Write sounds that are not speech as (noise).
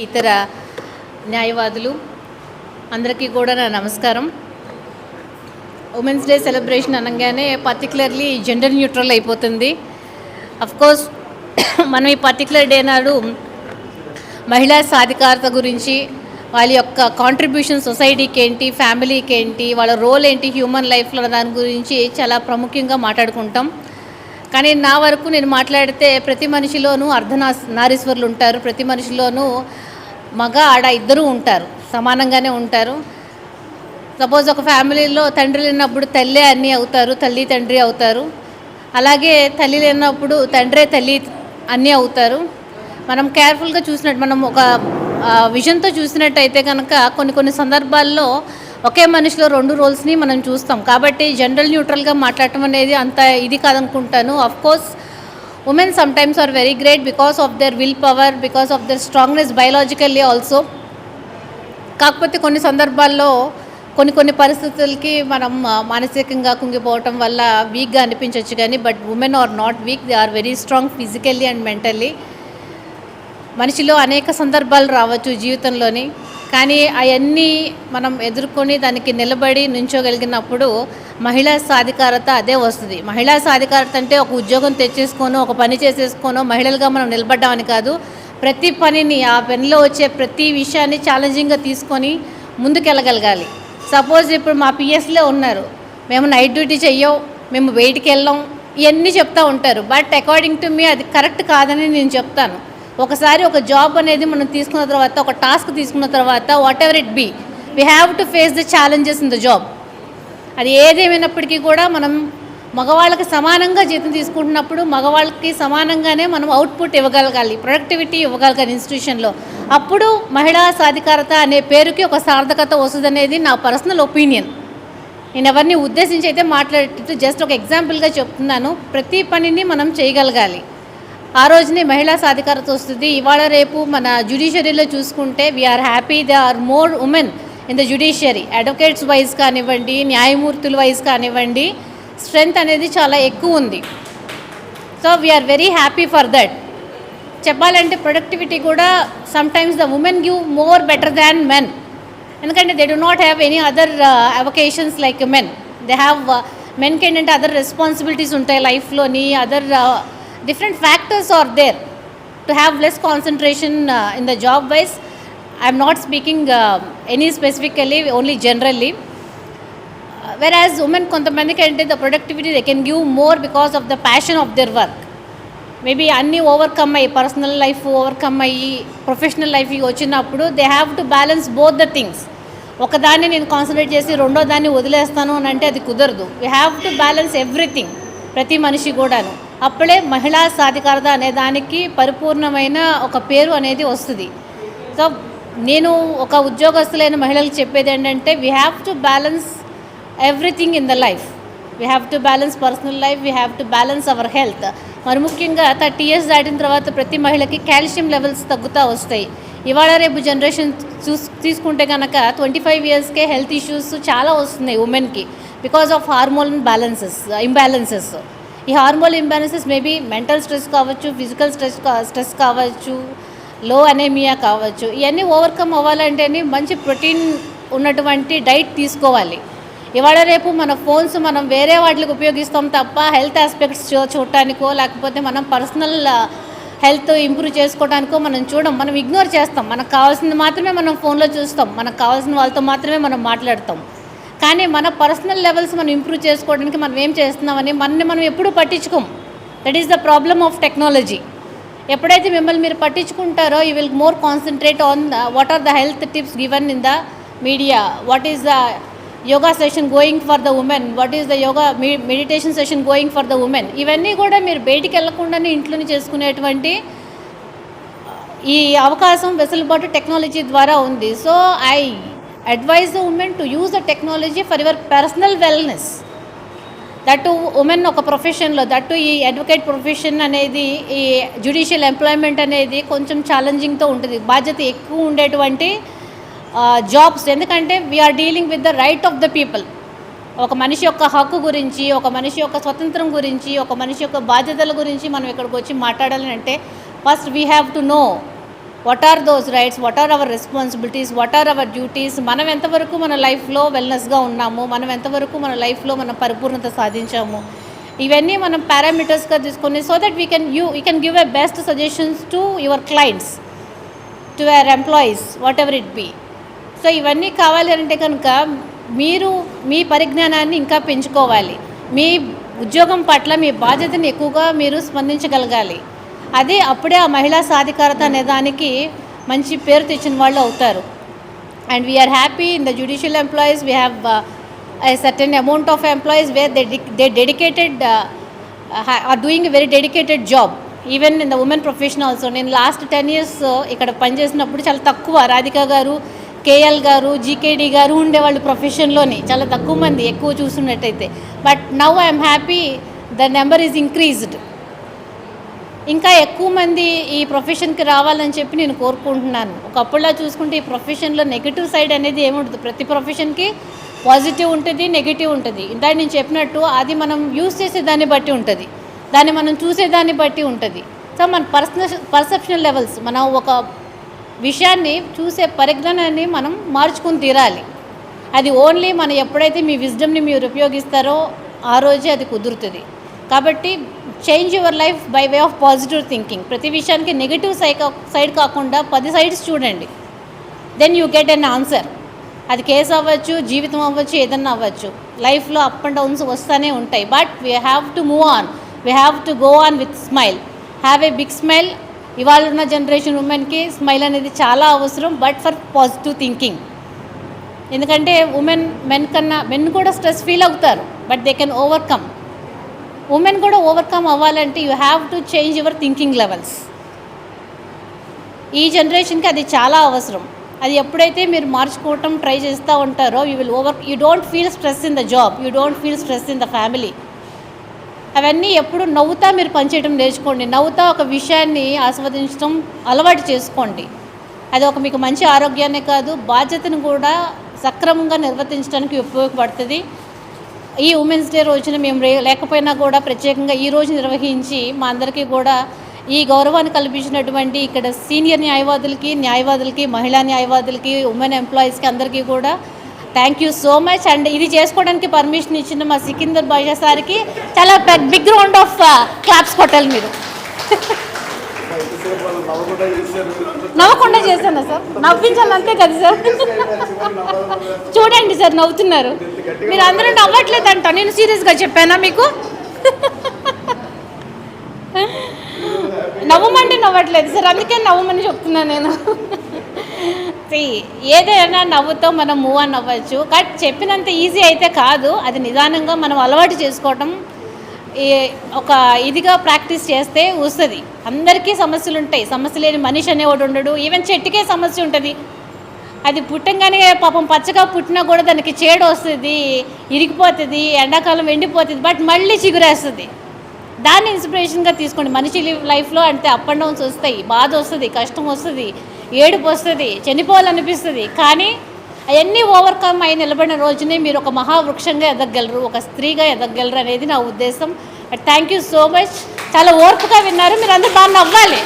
ఇతర న్యాయవాదులు అందరికీ కూడా నా నమస్కారం. ఉమెన్స్ డే సెలబ్రేషన్ అనగానే పర్టికులర్లీ జెండర్ న్యూట్రల్ అయిపోతుంది. కోర్స్ మనం ఈ పర్టికులర్ డే నాడు మహిళా సాధికారత గురించి వాళ్ళ యొక్క కాంట్రిబ్యూషన్ సొసైటీకి ఏంటి ఫ్యామిలీకి ఏంటి వాళ్ళ రోల్ ఏంటి హ్యూమన్ లైఫ్లో దాని గురించి చాలా ప్రాముఖ్యంగా మాట్లాడుకుంటాం. కానీ నా వరకు నేను మాట్లాడితే ప్రతి మనిషిలోనూ అర్ధనా నారీశ్వరులు ఉంటారు ప్రతి మనిషిలోనూ మగ ఆడ ఇద్దరూ ఉంటారు సమానంగానే ఉంటారు. సపోజ్ ఒక ఫ్యామిలీలో తండ్రి లేనప్పుడు తల్లే అన్నీ అవుతారు తల్లి తండ్రి అవుతారు. అలాగే తల్లి లేనప్పుడు తండ్రే తల్లి అన్నీ అవుతారు. మనం కేర్ఫుల్గా చూసినట్టు మనం ఒక విజన్తో చూసినట్టయితే కనుక కొన్ని కొన్ని సందర్భాల్లో ఒకే మనిషిలో రెండు రోల్స్ని మనం చూస్తాం. కాబట్టి జనరల్ న్యూట్రల్గా మాట్లాడటం అనేది అంత ఇది కాదనుకుంటాను. Of course women sometimes are very great because of their will power because of their strongness biologically also కాకపోతే కొన్ని సందర్భాల్లో కొన్ని కొన్ని పరిస్థితులకి మనం మానసికంగా కుంగిపోవటం వల్ల వీక్గా అనిపించవచ్చు కానీ but women are not weak they are very strong physically and mentally మనిషిలో అనేక సందర్భాలు రావచ్చు జీవితంలోని. కానీ అవన్నీ మనం ఎదుర్కొని దానికి నిలబడి నుంచోగలిగినప్పుడు మహిళా సాధికారత అదే వస్తుంది. మహిళా సాధికారత అంటే ఒక ఉద్యోగం తెచ్చేసుకోను ఒక పని చేసేసుకోను మహిళలుగా మనం నిలబడ్డామని కాదు. ప్రతి పనిని ఆ పనిలో వచ్చే ప్రతి విషయాన్ని ఛాలెంజింగ్గా తీసుకొని ముందుకెళ్ళగలగాలి. సపోజ్ ఇప్పుడు మా పిఎస్లో ఉన్నారు. మేము నైట్ డ్యూటీ చెయ్యం మేము వెయిట్కి వెళ్ళాం ఇవన్నీ చెప్తూ ఉంటారు. బట్ అకార్డింగ్ టు మీ అది కరెక్ట్ కాదని నేను చెప్తాను. ఒకసారి ఒక జాబ్ అనేది మనం తీసుకున్న తర్వాత ఒక టాస్క్ తీసుకున్న తర్వాత whatever it be we have to face the challenges in the job అది ఏదేమైనప్పటికీ కూడా మనం మగవాళ్ళకి సమానంగా జీతం తీసుకుంటున్నప్పుడు మగవాళ్ళకి సమానంగానే మనం అవుట్పుట్ ఇవ్వగలగాలి ప్రొడక్టివిటీ ఇవ్వగలగాలి ఇన్స్టిట్యూషన్లో అప్పుడు మహిళా సాధికారత అనే పేరుకి ఒక సార్థకత వస్తుందనేది నా పర్సనల్ ఒపీనియన్ నేను ఎవరిని ఉద్దేశించి అయితే మాట్లాడేటట్టు జస్ట్ ఒక ఎగ్జాంపుల్గా చెప్తున్నాను. ప్రతి పనిని మనం చేయగలగాలి. ఆ రోజునే మహిళా సాధికారత వస్తుంది. ఇవాళ రేపు మన జ్యుడిషియరీలో చూసుకుంటే we're happy they are more women in the judiciary advocates wise కానివ్వండి న్యాయమూర్తుల వైజ్ కానివ్వండి స్ట్రెంగ్త్ అనేది చాలా ఎక్కువ ఉంది. So we're very happy for that చెప్పాలంటే ప్రొడక్టివిటీ కూడా sometimes the women give more better than men ఎందుకంటే they do not have any other avocations like men they have మెన్కి ఏంటంటే అదర్ రెస్పాన్సిబిలిటీస్ ఉంటాయి లైఫ్లోని other different factors are there to have less concentration in the job wise I'm not speaking any specifically only generally whereas women కొంతమందికి అంటే the productivity they can give more because of the passion of their work maybe అన్నీ overcome అయ్యి personal life overcome అయ్యి professional life వచ్చినప్పుడు they have to balance both the things ఒకదాన్ని నేను concentrate చేసి రెండో దాన్ని వదిలేస్తాను అని అంటే అది కుదరదు. We have to balance everything ప్రతి మనిషి కూడాను. అప్పుడే మహిళా సాధికారత అనే దానికి పరిపూర్ణమైన ఒక పేరు అనేది వస్తుంది. సో నేను ఒక ఉద్యోగస్తులైన మహిళలకు చెప్పేది ఏంటంటే we have to balance everything in the life we have to balance personal life we have to balance our health మరి ముఖ్యంగా థర్టీ ఇయర్స్ దాటిన తర్వాత ప్రతి మహిళకి కాల్షియం లెవెల్స్ తగ్గుతూ వస్తాయి. ఇవాళ రేపు జనరేషన్ చూస్ తీసుకుంటే కనుక ట్వంటీ ఫైవ్ ఇయర్స్కే హెల్త్ ఇష్యూస్ చాలా వస్తున్నాయి ఉమెన్కి. Because of hormone balances imbalances. ఈ hormone imbalances maybe mental stress కావచ్చు ఫిజికల్ స్ట్రెస్ స్ట్రెస్ కావచ్చు లో అనేమియా కావచ్చు ఇవన్నీ ఓవర్కమ్ అవ్వాలంటేనే మంచి ప్రోటీన్ ఉన్నటువంటి డైట్ తీసుకోవాలి. ఇవాళ రేపు మన ఫోన్స్ మనం వేరే వాటికి ఉపయోగిస్తాం తప్ప హెల్త్ ఆస్పెక్ట్స్ చూ చూడటానికో లేకపోతే మనం పర్సనల్ హెల్త్ ఇంప్రూవ్ చేసుకోవడానికో మనం చూడం మనం ఇగ్నోర్ చేస్తాం. మనకు కావాల్సింది మాత్రమే మనం ఫోన్లో చూస్తాం. మనకు కావాల్సిన వాళ్ళతో మాత్రమే మనం మాట్లాడతాం. కానీ మన పర్సనల్ లెవెల్స్ మనం ఇంప్రూవ్ చేసుకోవడానికి మనం ఏం చేస్తున్నామని మనని మనం ఎప్పుడూ పట్టించుకోం. That is the problem of technology ఎప్పుడైతే మిమ్మల్ని మీరు పట్టించుకుంటారో you will more concentrate on the what are the health tips given in the media what is the yoga session going for the women what is the yoga meditation session going for the women ఇవన్నీ కూడా మీరు బయటికి వెళ్ళకుండానే ఇంట్లోనే చేసుకునేటువంటి ఈ అవకాశం వెసులుబాటు టెక్నాలజీ ద్వారా ఉంది. So I advise the women to use the technology for your personal wellness that women ఒక ప్రొఫెషన్లో దట్టు ఈ అడ్వకేట్ ప్రొఫెషన్ అనేది ఈ జ్యుడిషియల్ ఎంప్లాయ్మెంట్ అనేది కొంచెం ఛాలెంజింగ్తో ఉంటుంది. బాధ్యత ఎక్కువ ఉండేటువంటి జాబ్స్ ఎందుకంటే we're dealing with the right of the people ఒక మనిషి యొక్క హక్కు గురించి ఒక మనిషి యొక్క స్వతంత్రం గురించి ఒక మనిషి యొక్క బాధ్యతల గురించి మనం ఇక్కడికి వచ్చి మాట్లాడాలి అంటే first we have to know what are those rights what are our responsibilities what are our duties మనం ఎంతవరకు మన లైఫ్లో వెల్నెస్గా ఉన్నాము? మనం ఎంతవరకు మన లైఫ్లో మనం పరిపూర్ణత సాధించాము? ఇవన్నీ మనం పారామీటర్స్గా తీసుకొని so that we can you you can give a best suggestions to your clients to our employees whatever it be so ఇవన్నీ కావాలి అంటే కనుక మీరు మీ పరిజ్ఞానాన్ని ఇంకా పెంచుకోవాలి. మీ ఉద్యోగం పట్ల మీ బాధ్యతని ఎక్కువగా మీరు స్పందించగలగాలి. అదే అప్పుడే ఆ మహిళా సాధికారత అనే దానికి మంచి పేరు తెచ్చిన వాళ్ళు అవుతారు. And we're happy in the judicial employees we have a certain amount of employees where they, de- they dedicated uh, very are doing a very dedicated job. Even in the women profession also నేను last ten years ఇక్కడ పనిచేసినప్పుడు చాలా తక్కువ. రాధిక గారు KL గారు జీకేడి గారు ఉండేవాళ్ళు ప్రొఫెషన్లోని చాలా తక్కువ మంది ఎక్కువ చూస్తున్నట్టయితే. But now I'm happy the number is increased ఇంకా ఎక్కువ మంది ఈ ప్రొఫెషన్కి రావాలని చెప్పి నేను కోరుకుంటున్నాను. ఒకప్పుడులా చూసుకుంటే ఈ ప్రొఫెషన్లో నెగిటివ్ సైడ్ అనేది ఏముంటుంది ప్రతి ప్రొఫెషన్కి పాజిటివ్ ఉంటుంది నెగిటివ్ ఉంటుంది. ఇందాక నేను చెప్పినట్టు అది మనం యూస్ చేసే దాన్ని బట్టి ఉంటుంది. దాన్ని మనం చూసేదాన్ని బట్టి ఉంటుంది. సో మన పర్సనల్ పర్సెప్షన్ లెవెల్స్ మనం ఒక విషయాన్ని చూసే పరిజ్ఞానాన్ని మనం మార్చుకుని తీరాలి. అది ఓన్లీ మనం ఎప్పుడైతే మీ విజ్డమ్ని మీరు ఉపయోగిస్తారో ఆ రోజే అది కుదురుతుంది. కాబట్టి change your life by way of positive thinking. ప్రతి విషయానికి నెగిటివ్ సైడ్ సైడ్ కాకుండా పది సైడ్స్ చూడండి. Then you get an answer అది కేసు అవ్వచ్చు జీవితం అవ్వచ్చు ఏదన్నా అవ్వచ్చు. లైఫ్లో అప్ అండ్ డౌన్స్ వస్తూనే ఉంటాయి. But we have to move on we have to go on with smile have a big smile ఇవాళ ఉన్న జనరేషన్ ఉమెన్కి స్మైల్ అనేది చాలా అవసరం బట్ ఫర్ పాజిటివ్ థింకింగ్ ఎందుకంటే ఉమెన్ మెన్ కన్నా మెన్ కూడా స్ట్రెస్ ఫీల్ అవుతారు but they can overcome women కూడా ఓవర్కమ్ అవ్వాలంటే you have to change your thinking levels ఈ జనరేషన్కి అది చాలా అవసరం. అది ఎప్పుడైతే మీరు మార్చుకోవటం ట్రై చేస్తూ ఉంటారో you will over you don't feel stress in the job you don't feel stress in the family అవన్నీ ఎప్పుడు నవ్వుతా మీరు పనిచేయడం నేర్చుకోండి. నవ్వుతా ఒక విషయాన్ని ఆస్వాదించడం అలవాటు చేసుకోండి. అది ఒక మీకు మంచి ఆరోగ్యాన్ని కాదు బాధ్యతను కూడా సక్రమంగా నిర్వర్తించడానికి ఉపయోగపడుతుంది. ఈ ఉమెన్స్ డే రోజున మేము రే- లేకపోయినా కూడా ప్రత్యేకంగా ఈ రోజు నిర్వహించి మా అందరికీ కూడా ఈ గౌరవాన్ని కల్పించినటువంటి ఇక్కడ సీనియర్ న్యాయవాదులకి న్యాయవాదులకి మహిళా న్యాయవాదులకి ఉమెన్ ఎంప్లాయీస్కి అందరికీ కూడా thank you so much and ఇది చేసుకోవడానికి పర్మిషన్ ఇచ్చిన మా సికిందర్ బాషా సార్కి చాలా బిగ్ రౌండ్ ఆఫ్ క్లాప్స్ కొట్టాలి మీరు. (laughs) నవ్వకుండా చేశారు చేశాను సార్? నవ్వించాలి అంతే కదా సార్? చూడండి సార్ నవ్వుతున్నారు. మీరు అందరూ నవ్వట్లేదంట. నేను సీరియస్గా చెప్పానా మీకు? నవ్వమంటే నవ్వట్లేదు సార్. అందుకే నవ్వమని చెప్తున్నాను నేను. ఏదైనా నవ్వుతో మనం మూవ్ అని అవ్వచ్చు. కానీ చెప్పినంత ఈజీ అయితే కాదు. అది నిదానంగా మనం అలవాటు చేసుకోవటం ఒక ఇదిగా ప్రాక్టీస్ చేస్తే వస్తుంది. అందరికీ సమస్యలు ఉంటాయి. సమస్య లేని మనిషి అనేవాడు ఉండడు. ఈవెన్ చెట్టుకే సమస్య ఉంటుంది. అది పుట్టంగానే పాపం పచ్చగా పుట్టినా కూడా దానికి చేడు వస్తుంది ఇరిగిపోతుంది ఎండాకాలం ఎండిపోతుంది బట్ మళ్ళీ చిగురేస్తుంది. దాన్ని ఇన్స్పిరేషన్గా తీసుకోండి. మనిషి లైఫ్లో అంటే అప్ అండ్ డౌన్స్ వస్తాయి. బాధ వస్తుంది కష్టం వస్తుంది ఏడుపు వస్తుంది చనిపోవాలనిపిస్తుంది. కానీ అవన్నీ ఓవర్కమ్ అయి నిలబడిన రోజునే మీరు ఒక మహావృక్షంగా ఎదగలరు ఒక స్త్రీగా ఎదగలరు అనేది నా ఉద్దేశం. థ్యాంక్ యూ సో మచ్ చాలా ఓర్పుగా విన్నారు. మీరు అందరూ బాగా నవ్వాలి.